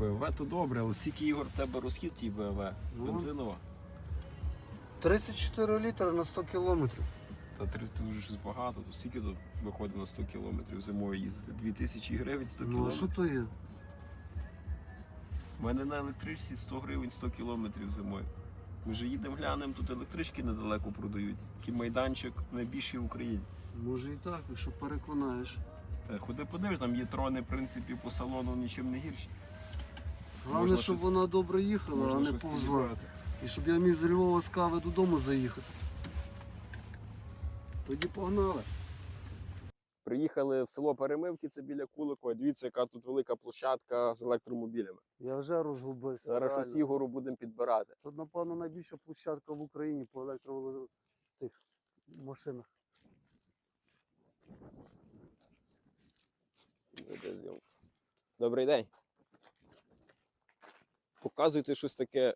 БМВ то добре, але скільки ігор в тебе розхід тій БМВ? Ну. Бензинова? 34 літри на 100 кілометрів. Та три це дуже щось багато, то скільки тут виходить на 100 кілометрів зимою їздити? 2000 гривень 100 Ну а що то є? У мене на електричці 100 гривень 100 кілометрів зимою. Ми ж їдемо глянемо, тут електрички недалеко продають. Такий майданчик найбільший в Україні. Може і так, якщо переконаєш. Та ходи подивиш, там є трони, в принципі, по салону нічим не гірші. Головне, щоб щось- вона добре їхала, а Можна не щось повзла. підібрати. І щоб я міг з Львова з кави додому заїхати. Тоді погнали. Приїхали в село Перемивки, це біля Куликова. Дивіться, яка тут велика площадка з електромобілями. Я вже розгубився. Зараз щось реально. Ігору будемо підбирати. Тут, напевно, найбільша площадка в Україні по електро тих машинах. Добрий день. Показуйте щось таке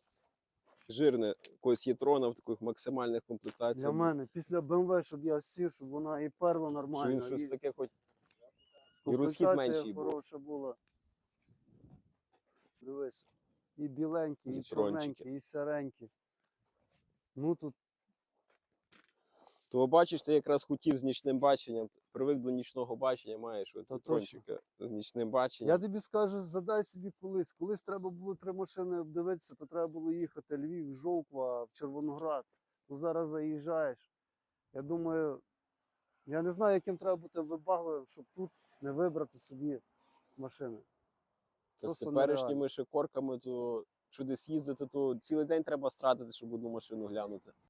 жирне, якогось єтрона в таких максимальних комплектаціях. Для мене після BMW, щоб я сів, щоб вона і перла Що нормально. він щось і таке хоч. І розхід менший був. була. Дивись. І біленькі, і, І чорненькі, і сиренькі. Ну тут То бачиш, ти якраз хотів з нічним баченням, привик до нічного бачення, маєш трончика з нічним баченням. Я тобі скажу, задай собі колись. Колись треба було три машини обдивитися, то треба було їхати Львів, Жовква, в Червоноград. Ну зараз заїжджаєш. Я думаю, я не знаю, яким треба бути вибагливим, щоб тут не вибрати собі машини. Та з теперішніми ще корками, то що їздити, то цілий день треба стратити, щоб одну машину глянути.